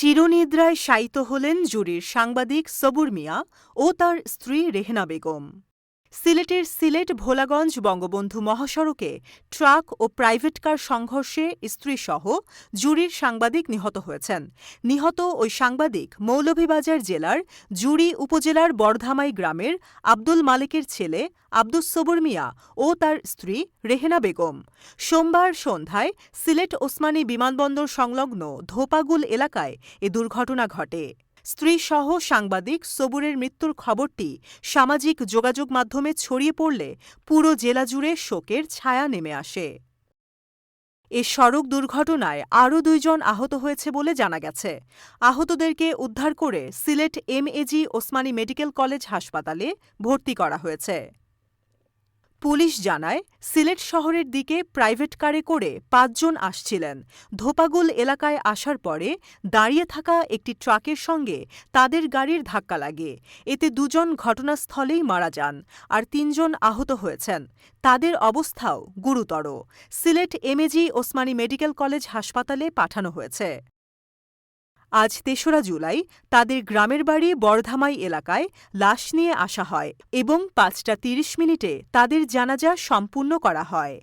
চিরনিদ্রায় শায়িত হলেন জুরির সাংবাদিক সবুর মিয়া ও তার স্ত্রী রেহনা বেগম। সিলেটের সিলেট ভোলাগঞ্জ বঙ্গবন্ধু মহাসড়কে ট্রাক ও প্রাইভেট কার সংঘর্ষে স্ত্রীসহ জুরির সাংবাদিক নিহত হয়েছেন। নিহত ওই সাংবাদিক মৌলভীবাজার জেলার জুরি উপজেলার বরধামাই গ্রামের আব্দুল মালিকের ছেলে আব্দুস সবুর মিয়া ও তার স্ত্রী রেহেনা বেগম। সোমবার সন্ধ্যায় সিলেট ওসমানী বিমানবন্দর সংলগ্ন ধোপাগুল এলাকায় এ দুর্ঘটনা ঘটে। স্ত্রীসহ সাংবাদিক সবুরের মৃত্যুর খবরটি সামাজিক যোগাযোগ মাধ্যমে ছড়িয়ে পড়লে পুরো জেলা জুড়ে শোকের ছায়া নেমে আসে। এ সড়ক দুর্ঘটনায় আরও দুইজন আহত হয়েছে বলে জানা গেছে। আহতদেরকে উদ্ধার করে Sylhet MAG Osmani medical college হাসপাতালে ভর্তি করা হয়েছে। পুলিশ জানায়, সিলেট শহরের দিকে প্রাইভেট কারে করে পাঁচজন আসছিলেন। ধোপাগুল এলাকায় আসার পরে দাঁড়িয়ে থাকা একটি ট্রাকের সঙ্গে তাদের গাড়ির ধাক্কা লাগে। এতে দুজন ঘটনাস্থলেই মারা যান আর তিনজন আহত হয়েছেন। তাদের অবস্থাও গুরুতর। Sylhet MAG Osmani medical college হাসপাতালে পাঠানো হয়েছে। আজ তেসরা জুলাই তাদের গ্রামের বাড়ি বর্ধামাই এলাকায় লাশ নিয়ে আসা হয় এবং পাঁচটা তিরিশ মিনিটে তাদের জানাজা সম্পূর্ণ করা হয়।